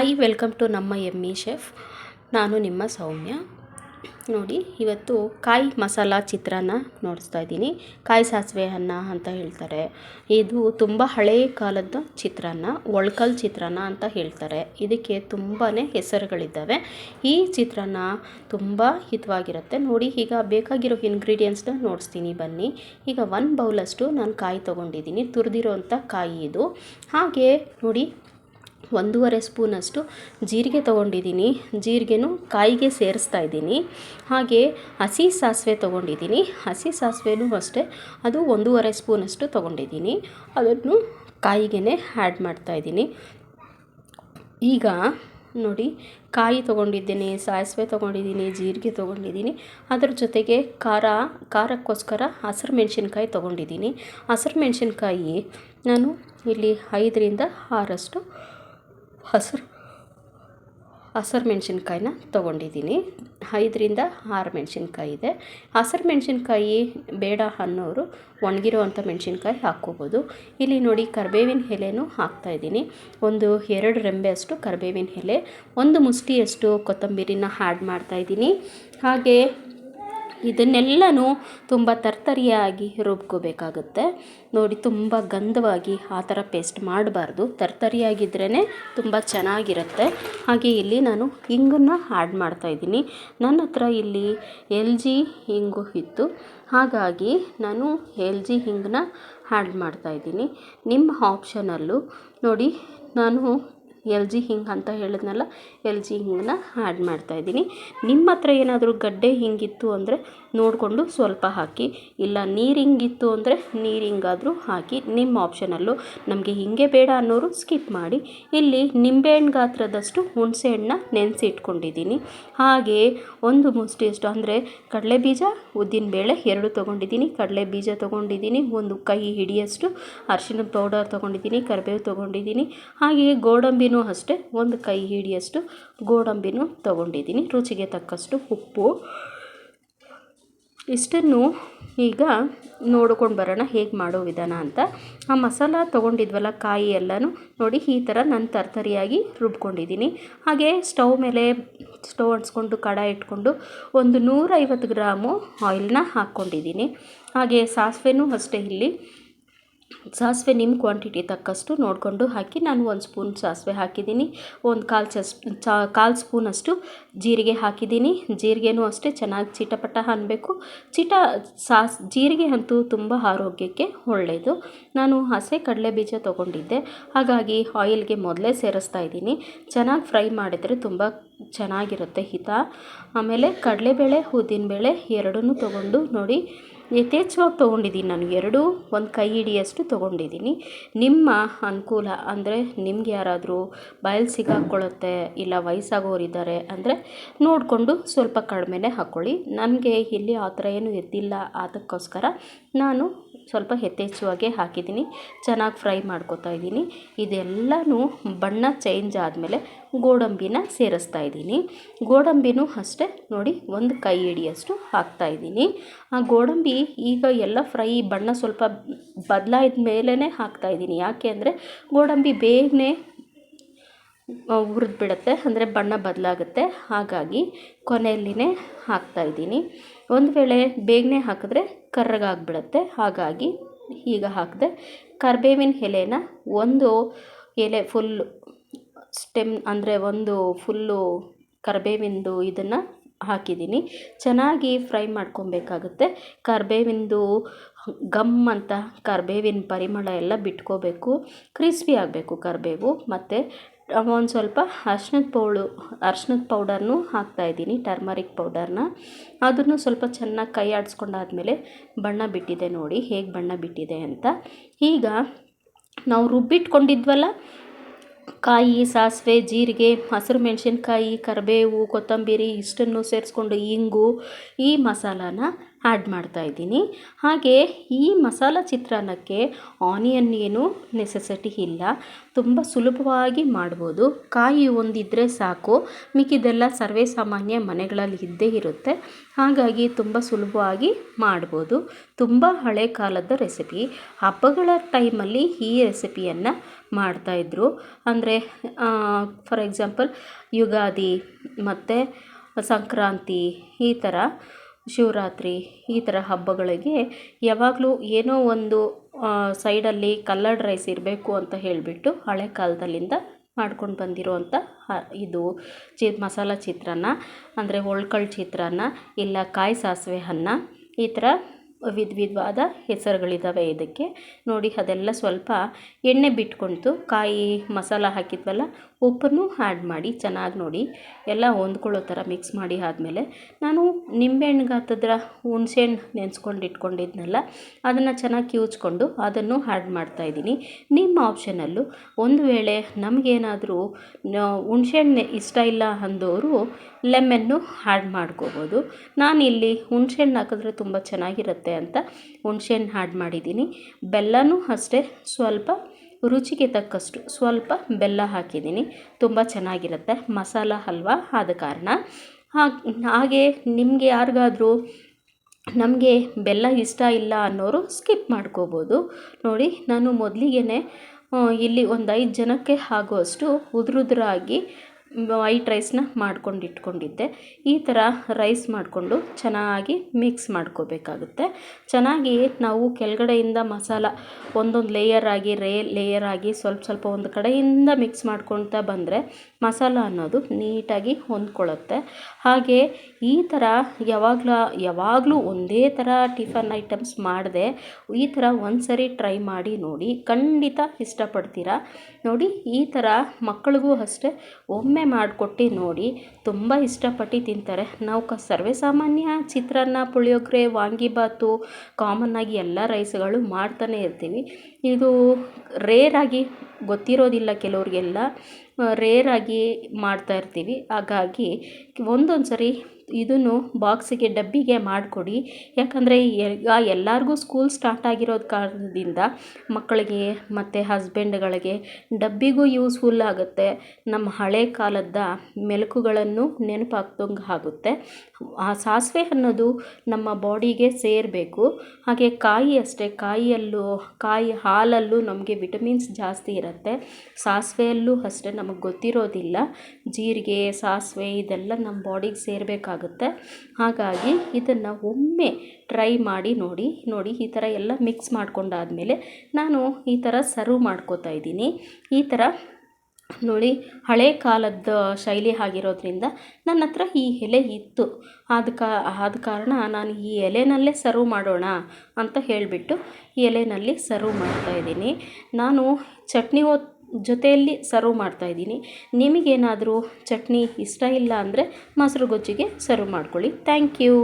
Hi, welcome to ನಮ್ಮ ಎಮ್ಮಿ chef. ನಾನು ನಿಮ್ಮ ಸೌಮ್ಯ. ನೋಡಿ, ಇವತ್ತು ಕಾಯಿ ಮಸಾಲ ಚಿತ್ರಾನ್ನ ನೋಡಿಸ್ತಾ ಇದ್ದೀನಿ. ಕಾಯಿ ಸಾಸಿವೆ ಅನ್ನ ಅಂತ ಹೇಳ್ತಾರೆ. ಇದು ತುಂಬ ಹಳೆಯ ಕಾಲದ ಚಿತ್ರಾನ್ನ, ಒಳ್ಕಲ್ ಚಿತ್ರಾನ್ನ ಅಂತ ಹೇಳ್ತಾರೆ. ಇದಕ್ಕೆ ತುಂಬಾ ಹೆಸರುಗಳಿದ್ದಾವೆ. ಈ ಚಿತ್ರಾನ್ನ ತುಂಬ ಹಿತವಾಗಿರುತ್ತೆ. ನೋಡಿ, ಈಗ ಬೇಕಾಗಿರೋ ಇಂಗ್ರೀಡಿಯೆಂಟ್ಸ್ನ ನೋಡಿಸ್ತೀನಿ. ಬನ್ನಿ. ಈಗ ಒನ್ ಬೌಲಷ್ಟು ನಾನು ಕಾಯಿ ತೊಗೊಂಡಿದ್ದೀನಿ. ತುರಿದಿರೋ ಕಾಯಿ ಇದು. ಹಾಗೆ, ನೋಡಿ ಒಂದೂವರೆ ಸ್ಪೂನಷ್ಟು ಜೀರಿಗೆ ತೊಗೊಂಡಿದ್ದೀನಿ. ಜೀರಿಗೆನೂ ಕಾಯಿಗೆ ಸೇರಿಸ್ತಾ ಇದ್ದೀನಿ. ಹಾಗೆ ಹಸಿ ಸಾಸಿವೆ ತೊಗೊಂಡಿದ್ದೀನಿ. ಹಸಿ ಸಾಸಿವೆನೂ ಅಷ್ಟೇ, ಅದು ಒಂದೂವರೆ ಸ್ಪೂನಷ್ಟು ತೊಗೊಂಡಿದ್ದೀನಿ. ಅದನ್ನು ಕಾಯಿಗೆ ಆ್ಯಡ್ ಮಾಡ್ತಾಯಿದ್ದೀನಿ ಈಗ ನೋಡಿ, ಕಾಯಿ ತೊಗೊಂಡಿದ್ದೀನಿ, ಸಾಸಿವೆ ತೊಗೊಂಡಿದ್ದೀನಿ, ಜೀರಿಗೆ ತೊಗೊಂಡಿದ್ದೀನಿ. ಅದ್ರ ಜೊತೆಗೆ ಖಾರ, ಖಾರಕ್ಕೋಸ್ಕರ ಹಸಿರು ಮೆಣಸಿನ್ಕಾಯಿ ತೊಗೊಂಡಿದ್ದೀನಿ. ಹಸಿರು ಮೆಣಸಿನ್ಕಾಯಿ ನಾನು ಇಲ್ಲಿ ಐದರಿಂದ ಆರಷ್ಟು ಹಸಿರು ಹಸಿರು ಮೆಣಸಿನ್ಕಾಯಿನ ತೊಗೊಂಡಿದ್ದೀನಿ. ಐದರಿಂದ ಆರು ಮೆಣಸಿನ್ಕಾಯಿ ಇದೆ. ಹಸಿರು ಮೆಣಸಿನ್ಕಾಯಿ ಬೇಡ ಅನ್ನೋರು ಒಣಗಿರೋ ಅಂಥ ಮೆಣಸಿನ್ಕಾಯಿ ಹಾಕ್ಕೋಬೋದು. ಇಲ್ಲಿ ನೋಡಿ ಕರಿಬೇವಿನ ಎಲೆನೂ ಹಾಕ್ತಾಯಿದ್ದೀನಿ ಒಂದು ಎರಡು ರೆಂಬೆಯಷ್ಟು ಕರಿಬೇವಿನ ಎಲೆ, ಒಂದು ಮುಷ್ಟಿಯಷ್ಟು ಕೊತ್ತಂಬರಿನ ಆ್ಯಡ್ ಮಾಡ್ತಾಯಿದ್ದೀನಿ ಹಾಗೆ ಇದನ್ನೆಲ್ಲನೂ ತುಂಬ ತರ್ತರಿಯಾಗಿ ರುಬ್ಕೋಬೇಕಾಗುತ್ತೆ. ನೋಡಿ, ತುಂಬ ಗಂಧವಾಗಿ ಆ ಥರ ಪೇಸ್ಟ್ ಮಾಡಬಾರ್ದು. ತರ್ತರಿಯಾಗಿದ್ರೇ ತುಂಬ ಚೆನ್ನಾಗಿರುತ್ತೆ. ಹಾಗೆ ಇಲ್ಲಿ ನಾನು ಹಿಂಗನ್ನು ಆ್ಯಡ್ ಮಾಡ್ತಾಯಿದ್ದೀನಿ ನನ್ನ ಹತ್ರ ಇಲ್ಲಿ ಎಲ್ ಜಿ ಹಿಂಗು ಇತ್ತು. ಹಾಗಾಗಿ ನಾನು ಎಲ್ ಜಿ ಹಿಂಗನ್ನ ಆ್ಯಡ್ ಮಾಡ್ತಾಯಿದ್ದೀನಿ ನಿಮ್ಮ ಆಪ್ಷನಲ್ಲೂ ನೋಡಿ, ನಾನು ಎಲ್ ಜಿ ಹಿಂಗೆ ಅಂತ ಹೇಳಿದ್ನಲ್ಲ, ಎಲ್ ಜಿ ಹಿಂಗನ್ನ ಆ್ಯಡ್ ಮಾಡ್ತಾಯಿದ್ದೀನಿ ನಿಮ್ಮ ಹತ್ರ ಏನಾದರೂ ಗಡ್ಡೆ ಹಿಂಗಿತ್ತು ಅಂದರೆ ನೋಡಿಕೊಂಡು ಸ್ವಲ್ಪ ಹಾಕಿ. ಇಲ್ಲ ನೀರು ಹಿಂಗಿತ್ತು ಅಂದರೆ ನೀರು ಹಾಕಿ. ನಿಮ್ಮ ಆಪ್ಷನಲ್ಲು ನಮಗೆ ಹೀಗೆ ಬೇಡ ಅನ್ನೋರು ಸ್ಕಿಪ್ ಮಾಡಿ. ಇಲ್ಲಿ ನಿಂಬೆಹಣ್ಣು ಗಾತ್ರದಷ್ಟು ಹುಣಸೆಹಣ್ಣನ್ನ ನೆನೆಸಿ ಇಟ್ಕೊಂಡಿದ್ದೀನಿ ಹಾಗೆ ಒಂದು ಮುಷ್ಟಿಯಷ್ಟು ಅಂದರೆ ಕಡಲೆ ಬೀಜ ಉದ್ದಿನಬೇಳೆ ಎರಡು ತೊಗೊಂಡಿದ್ದೀನಿ. ಕಡಲೆ ಬೀಜ ತೊಗೊಂಡಿದ್ದೀನಿ, ಒಂದು ಕೈ ಹಿಡಿಯಷ್ಟು ಅರಿಶಿನ ಪೌಡರ್ ತೊಗೊಂಡಿದ್ದೀನಿ, ಕರಿಬೇವು ತೊಗೊಂಡಿದ್ದೀನಿ. ಹಾಗೆ ಗೋಡಂಬಿನೂ ಅಷ್ಟೇ, ಒಂದು ಕೈ ಹಿಡಿಯಷ್ಟು ಗೋಡಂಬಿನೂ ತೊಗೊಂಡಿದ್ದೀನಿ. ರುಚಿಗೆ ತಕ್ಕಷ್ಟು ಉಪ್ಪು. ಇಷ್ಟನ್ನು ಈಗ ನೋಡ್ಕೊಂಡು ಬರೋಣ ಹೇಗೆ ಮಾಡೋ ವಿಧಾನ ಅಂತ. ಆ ಮಸಾಲ ತೊಗೊಂಡಿದ್ವಲ್ಲ, ಕಾಯಿ ಎಲ್ಲನೂ ನೋಡಿ ಈ ಥರ ನಾನು ತರ್ತರಿಯಾಗಿ ರುಬ್ಕೊಂಡಿದ್ದೀನಿ. ಹಾಗೆ ಸ್ಟವ್ ಮೇಲೆ ಸ್ಟವ್ ಅಂಟಿಸ್ಕೊಂಡು ಕಡಾಯಿ ಇಟ್ಕೊಂಡು ಒಂದು ನೂರೈವತ್ತು ಗ್ರಾಮು ಆಯಿಲ್ನ ಹಾಕ್ಕೊಂಡಿದ್ದೀನಿ. ಹಾಗೆ ಸಾಸಿವೆನೂ ಅಷ್ಟೇ ಇಲ್ಲಿ. ಸಾಸಿವೆ ನಿಮ್ಮ ಕ್ವಾಂಟಿಟಿ ತಕ್ಕಷ್ಟು ನೋಡಿಕೊಂಡು ಹಾಕಿ ನಾನು ಒಂದು ಸ್ಪೂನ್ ಸಾಸಿವೆ ಹಾಕಿದ್ದೀನಿ. ಒಂದು ಕಾಲು ಚಸ್ ಕಾಲು ಸ್ಪೂನಷ್ಟು ಜೀರಿಗೆ ಹಾಕಿದ್ದೀನಿ. ಜೀರಿಗೆನೂ ಅಷ್ಟೇ ಚೆನ್ನಾಗಿ ಚಿಟಪಟ ಅನ್ನಬೇಕು ಚಿಟ ಸಾಸ್ ಜೀರಿಗೆ ಅಂತೂ ತುಂಬ ಆರೋಗ್ಯಕ್ಕೆ ಒಳ್ಳೆಯದು. ನಾನು ಹಸೆ ಕಡಲೆ ಬೀಜ ತೊಗೊಂಡಿದ್ದೆ. ಹಾಗಾಗಿ ಆಯಿಲ್ಗೆ ಮೊದಲೇ ಸೇರಿಸ್ತಾ ಇದ್ದೀನಿ. ಚೆನ್ನಾಗಿ ಫ್ರೈ ಮಾಡಿದರೆ ತುಂಬ ಚೆನ್ನಾಗಿರುತ್ತೆ ಹಿತ. ಆಮೇಲೆ ಕಡಲೆಬೇಳೆ, ಉದ್ದಿನಬೇಳೆ ಎರಡನ್ನೂ ತೊಗೊಂಡು ನೋಡಿ ಯಥೇಚ್ಛವಾಗಿ ತೊಗೊಂಡಿದ್ದೀನಿ ನಾನು ಎರಡೂ, ಒಂದು ಕೈ ಹಿಡಿಯಷ್ಟು ತೊಗೊಂಡಿದ್ದೀನಿ. ನಿಮ್ಮ ಅನುಕೂಲ ಅಂದರೆ ನಿಮ್ಗೆ ಯಾರಾದರೂ ಬಯಲು ಸಿಗಾಕ್ಕೊಳ್ಳುತ್ತೆ ಇಲ್ಲ ವಯಸ್ಸಾಗೋರಿದ್ದಾರೆ ಅಂದರೆ ನೋಡಿಕೊಂಡು ಸ್ವಲ್ಪ ಕಡಿಮೆನೇ ಹಾಕ್ಕೊಳ್ಳಿ ನನಗೆ ಇಲ್ಲಿ ಆ ಥರ ಏನೂ ಇದ್ದಿಲ್ಲ ಅದಕ್ಕೋಸ್ಕರ ನಾನು ಸ್ವಲ್ಪ ಯಥೇಚ್ಛವಾಗೇ ಹಾಕಿದ್ದೀನಿ. ಚೆನ್ನಾಗಿ ಫ್ರೈ ಮಾಡ್ಕೊತಾ ಇದ್ದೀನಿ. ಇದೆಲ್ಲನೂ ಬಣ್ಣ ಚೇಂಜ್ ಆದಮೇಲೆ ಗೋಡಂಬಿನ ಸೇರಿಸ್ತಾ ಇದ್ದೀನಿ. ಗೋಡಂಬಿನೂ ಅಷ್ಟೇ, ನೋಡಿ, ಒಂದು ಕೈ ಹಿಡಿಯಷ್ಟು ಹಾಕ್ತಾಯಿದ್ದೀನಿ ಆ ಗೋಡಂಬಿ ಈಗ ಎಲ್ಲ ಫ್ರೈ ಬಣ್ಣ ಸ್ವಲ್ಪ ಬದಲಾದ ಮೇಲೇ ಹಾಕ್ತಾಯಿದ್ದೀನಿ ಯಾಕೆ ಅಂದರೆ ಗೋಡಂಬಿ ಬೇಗನೆ ಹುರಿದ್ಬಿಡುತ್ತೆ, ಅಂದರೆ ಬಣ್ಣ ಬದಲಾಗುತ್ತೆ. ಹಾಗಾಗಿ ಕೊನೆಯಲ್ಲಿನೇ ಹಾಕ್ತಾಯಿದ್ದೀನಿ ಒಂದು ವೇಳೆ ಬೇಗನೆ ಹಾಕಿದ್ರೆ ಕರ್ರಗಾಗ್ಬಿಡುತ್ತೆ. ಹಾಗಾಗಿ ಈಗ ಹಾಕಿದೆ ಕರ್ಬೇವಿನ ಎಲೆನ ಒಂದು ಎಲೆ ಫುಲ್ಲು ಸ್ಟೆಮ್ ಅಂದರೆ ಒಂದು ಫುಲ್ಲು ಕರಿಬೇವಿಂದು ಇದನ್ನು ಹಾಕಿದ್ದೀನಿ. ಚೆನ್ನಾಗಿ ಫ್ರೈ ಮಾಡ್ಕೊಬೇಕಾಗುತ್ತೆ. ಕರಿಬೇವಿಂದು ಗಮ್ ಅಂತ ಕರಿಬೇವಿನ ಪರಿಮಳ ಎಲ್ಲ ಬಿಟ್ಕೋಬೇಕು. ಕ್ರಿಸ್ಪಿ ಆಗಬೇಕು ಕರಿಬೇವು. ಮತ್ತು ಒಂದು ಸ್ವಲ್ಪ ಅರ್ಶಿನದ ಪೌಡು ಅರ್ಶಿನದ ಪೌಡರ್ನೂ ಹಾಕ್ತಾಯಿದ್ದೀನಿ ಟರ್ಮರಿಕ್ ಪೌಡರ್ನ. ಅದನ್ನು ಸ್ವಲ್ಪ ಚೆನ್ನಾಗಿ ಕೈ ಆಡಿಸ್ಕೊಂಡಾದ್ಮೇಲೆ ಬಣ್ಣ ಬಿಟ್ಟಿದೆ ನೋಡಿ, ಹೇಗೆ ಬಣ್ಣ ಬಿಟ್ಟಿದೆ ಅಂತ. ಈಗ ನಾವು ರುಬ್ಬಿಟ್ಕೊಂಡಿದ್ವಲ್ಲ ಕಾಯಿ, ಸಾಸಿವೆ, ಜೀರಿಗೆ, ಹಸಿರು ಮೆಣಸಿನ್ಕಾಯಿ, ಕರಿಬೇವು, ಕೊತ್ತಂಬರಿ ಇಷ್ಟನ್ನು ಸೇರಿಸ್ಕೊಂಡು ಇಂಗು ಈ ಮಸಾಲಾನ ಆ್ಯಡ್ ಮಾಡ್ತಾ ಇದ್ದೀನಿ. ಹಾಗೆ ಈ ಮಸಾಲ ಚಿತ್ರಾನ್ನಕ್ಕೆ ಆನಿಯನ್ ಏನು ನೆಸೆಸಿಟಿ ಇಲ್ಲ. ತುಂಬ ಸುಲಭವಾಗಿ ಮಾಡ್ಬೋದು. ಕಾಯಿ ಒಂದಿದ್ದರೆ ಸಾಕು. ಮಿಕ್ಕಿದೆಲ್ಲ ಸರ್ವೇ ಸಾಮಾನ್ಯ ಮನೆಗಳಲ್ಲಿ ಇದ್ದೇ ಇರುತ್ತೆ. ಹಾಗಾಗಿ ತುಂಬ ಸುಲಭವಾಗಿ ಮಾಡ್ಬೋದು. ತುಂಬ ಹಳೆ ಕಾಲದ ರೆಸಿಪಿ ಹಬ್ಬಗಳ ಟೈಮಲ್ಲಿ ಈ ರೆಸಿಪಿಯನ್ನು ಮಾಡ್ತಾಯಿದ್ರು ಅಂದರೆ ಫಾರ್ ಎಕ್ಸಾಂಪಲ್ ಯುಗಾದಿ ಮತ್ತು ಸಂಕ್ರಾಂತಿ, ಈ ಥರ ಶಿವರಾತ್ರಿ, ಈ ಥರ ಹಬ್ಬಗಳಿಗೆ ಯಾವಾಗಲೂ ಏನೋ ಒಂದು ಸೈಡಲ್ಲಿ ಕಲ್ಲರ್ಡ್ ರೈಸ್ ಇರಬೇಕು ಅಂತ ಹೇಳಿಬಿಟ್ಟು ಹಳೆ ಕಾಲದಲ್ಲಿಂದ ಮಾಡ್ಕೊಂಡು ಬಂದಿರೋವಂಥ ಇದು ಚಿ, ಮಸಾಲ ಚಿತ್ರಾನ್ನ, ಅಂದರೆ ಒಳ್ಕಳ್ ಚಿತ್ರಾನ್ನ, ಇಲ್ಲ ಕಾಯಿ ಸಾಸಿವೆ ಅನ್ನ, ಈ ಥರ ವಿಧ ವಿಧವಾದ ಹೆಸರುಗಳಿದ್ದಾವೆ ಇದಕ್ಕೆ. ನೋಡಿ ಅದೆಲ್ಲ ಸ್ವಲ್ಪ ಎಣ್ಣೆ ಬಿಟ್ಕೊಳ್ತು ಕಾಯಿ ಮಸಾಲ ಹಾಕಿದ್ವಲ್ಲ ಉಪ್ಪನ್ನು ಆ್ಯಡ್ ಮಾಡಿ ಚೆನ್ನಾಗಿ ನೋಡಿ, ಎಲ್ಲ ಹೊಂದ್ಕೊಳ್ಳೋ ಥರ ಮಿಕ್ಸ್ ಮಾಡಿ ಆದಮೇಲೆ ನಾನು ನಿಂಬೆಹಣ್ಣು ಗಾತ್ರದ ಹುಣ್ಸೆಹಣ್ಣು ನೆನೆಸ್ಕೊಂಡು ಇಟ್ಕೊಂಡಿದ್ನಲ್ಲ, ಅದನ್ನು ಚೆನ್ನಾಗಿ ಕಿವುಚ್ಕೊಂಡು ಅದನ್ನು ಆ್ಯಡ್ ಮಾಡ್ತಾಯಿದ್ದೀನಿ ನಿಮ್ಮ ಆಪ್ಷನಲ್ಲೂ ಒಂದು ವೇಳೆ ನಮಗೇನಾದರೂ ಹುಣ್ಸೆಹಣ್ಣು ಇಷ್ಟ ಇಲ್ಲ ಅಂದವರು ಲೆಮನ್ನು ಆ್ಯಡ್ ಮಾಡ್ಕೋಬೋದು. ನಾನಿಲ್ಲಿ ಹುಣ್ಸೆಹಣ್ಣು ಹಾಕಿದ್ರೆ ತುಂಬ ಚೆನ್ನಾಗಿರುತ್ತೆ ಅಂತ ಹುಣ್ಸೆಹಣ್ಣು ಆ್ಯಡ್ ಮಾಡಿದ್ದೀನಿ. ಬೆಲ್ಲನೂ ಅಷ್ಟೇ, ಸ್ವಲ್ಪ ರುಚಿಗೆ ತಕ್ಕಷ್ಟು ಸ್ವಲ್ಪ ಬೆಲ್ಲ ಹಾಕಿದ್ದೀನಿ. ತುಂಬ ಚೆನ್ನಾಗಿರುತ್ತೆ. ಮಸಾಲ ಹಲ್ವ ಆದ ಕಾರಣ. ಹಾಗೆ ನಿಮಗೆ ಯಾರಿಗಾದ್ರೂ ನಮಗೆ ಬೆಲ್ಲ ಇಷ್ಟ ಇಲ್ಲ ಅನ್ನೋರು ಸ್ಕಿಪ್ ಮಾಡ್ಕೋಬೋದು. ನೋಡಿ, ನಾನು ಮೊದಲಿಗೆ ಇಲ್ಲಿ ಒಂದು ಐದು ಜನಕ್ಕೆ ಆಗುವಷ್ಟು ಉದುರುದುರಾಗಿ ವೈಟ್ ರೈಸ್ನ ಮಾಡ್ಕೊಂಡು ಇಟ್ಕೊಂಡಿದ್ದೆ. ಈ ಥರ ರೈಸ್ ಮಾಡಿಕೊಂಡು ಚೆನ್ನಾಗಿ ಮಿಕ್ಸ್ ಮಾಡ್ಕೋಬೇಕಾಗುತ್ತೆ. ಚೆನ್ನಾಗಿ ನಾವು ಕೆಳಗಡೆಯಿಂದ ಮಸಾಲ ಒಂದೊಂದು ಲೇಯರ್ ಆಗಿ ರೇ ಲೇಯರ್ ಆಗಿ ಸ್ವಲ್ಪ ಸ್ವಲ್ಪ ಒಂದು ಕಡೆಯಿಂದ ಮಿಕ್ಸ್ ಮಾಡ್ಕೊಳ್ತಾ ಬಂದರೆ ಮಸಾಲ ಅನ್ನೋದು ನೀಟಾಗಿ ಹೊಂದ್ಕೊಳ್ಳುತ್ತೆ. ಹಾಗೆ ಈ ಥರ ಯಾವಾಗಲ, ಯಾವಾಗಲೂ ಒಂದೇ ಥರ ಟಿಫನ್ ಐಟಮ್ಸ್ ಮಾಡದೆ, ಈ ಥರ ಒಂದು ಸರಿ ಟ್ರೈ ಮಾಡಿ ನೋಡಿ ಖಂಡಿತ ಇಷ್ಟಪಡ್ತೀರಾ? ನೋಡಿ ಈ ಥರ ಮಕ್ಕಳಿಗೂ ಅಷ್ಟೇ ಒಮ್ಮೆ ಮಾಡಿಕೊಟ್ಟು ನೋಡಿ ತುಂಬ ಇಷ್ಟಪಟ್ಟು ತಿಂತಾರೆ. ನಾವು ಕ, ಸರ್ವೇ ಸಾಮಾನ್ಯ ಚಿತ್ರಾನ್ನ, ಪುಳಿಯೋಗರೆ ವಾಂಗಿಬಾತು ಕಾಮನ್ನಾಗಿ ಎಲ್ಲ ರೈಸ್ಗಳು ಮಾಡ್ತಾನೆ ಇರ್ತೀವಿ. ಇದು ರೇರಾಗಿ ಗೊತ್ತಿರೋದಿಲ್ಲ ಕೆಲವ್ರಿಗೆಲ್ಲ ರೇರಾಗಿ ಮಾಡ್ತಾಯಿರ್ತೀವಿ ಹಾಗಾಗಿ ಒಂದೊಂದು ಸರಿ ಇದನ್ನು ಬಾಕ್ಸಿಗೆ ಡಬ್ಬಿಗೆ ಮಾಡಿಕೊಡಿ. ಯಾಕಂದರೆ ಈಗ ಎಲ್ಲರಿಗೂ ಸ್ಕೂಲ್ ಸ್ಟಾರ್ಟ್ ಆಗಿರೋದು ಕಾರಣದಿಂದ ಮಕ್ಕಳಿಗೆ ಮತ್ತು ಹಸ್ಬೆಂಡ್ಗಳಿಗೆ ಡಬ್ಬಿಗೂ ಯೂಸ್ಫುಲ್ ಆಗುತ್ತೆ. ನಮ್ಮ ಹಳೆ ಕಾಲದ ಮೆಲುಕುಗಳನ್ನು ನೆನಪಾಗ್ದಂಗೆ ಆಗುತ್ತೆ. ಆ ಸಾಸಿವೆ ಅನ್ನೋದು ನಮ್ಮ ಬಾಡಿಗೆ ಸೇರಬೇಕು. ಹಾಗೆ ಕಾಯಿ ಅಷ್ಟೇ, ಕಾಯಿಯಲ್ಲೂ, ಕಾಯಿ ಹಾಲಲ್ಲೂ ನಮಗೆ ವಿಟಮಿನ್ಸ್ ಜಾಸ್ತಿ ಇರುತ್ತೆ. ಸಾಸಿವೆಯಲ್ಲೂ ಅಷ್ಟೇ ನಮಗೆ ಗೊತ್ತಿರೋದಿಲ್ಲ. ಜೀರಿಗೆ, ಸಾಸಿವೆ ಇದೆಲ್ಲ ನಮ್ಮ ಬಾಡಿಗೆ ಸೇರಬೇಕಾಗುತ್ತೆ. ಹಾಗಾಗಿ ಇದನ್ನು ಒಮ್ಮೆ ಟ್ರೈ ಮಾಡಿ ನೋಡಿ ನೋಡಿ ಈ ಥರ ಎಲ್ಲ ಮಿಕ್ಸ್ ಮಾಡ್ಕೊಂಡಾದಮೇಲೆ ನಾನು ಈ ಥರ ಸರ್ವ್ ಮಾಡ್ಕೋತಾ ಇದ್ದೀನಿ. ಈ ಥರ ನೋಡಿ ಹಳೆ ಕಾಲದ ಶೈಲಿ ಆಗಿರೋದ್ರಿಂದ ನನ್ನ ಹತ್ರ ಈ ಎಲೆ ಇತ್ತು. ಆದ ಕಾ, ಆದ ಕಾರಣ ನಾನು ಈ ಎಲೆನಲ್ಲೇ ಸರ್ವ್ ಮಾಡೋಣ ಅಂತ ಹೇಳಿಬಿಟ್ಟು ಈ ಎಲೆನಲ್ಲಿ ಸರ್ವ್ ಮಾಡ್ತಾಯಿದ್ದೀನಿ ನಾನು ಚಟ್ನಿ ಜೊತೆಯಲ್ಲಿ ಸರ್ವ್ ಮಾಡ್ತಾಯಿದ್ದೀನಿ ನಿಮಗೇನಾದರೂ ಚಟ್ನಿ ಇಷ್ಟ ಇಲ್ಲ ಅಂದರೆ ಮೊಸರು ಗೊಜ್ಜಿಗೆ ಸರ್ವ್ ಮಾಡ್ಕೊಳ್ಳಿ. Thank you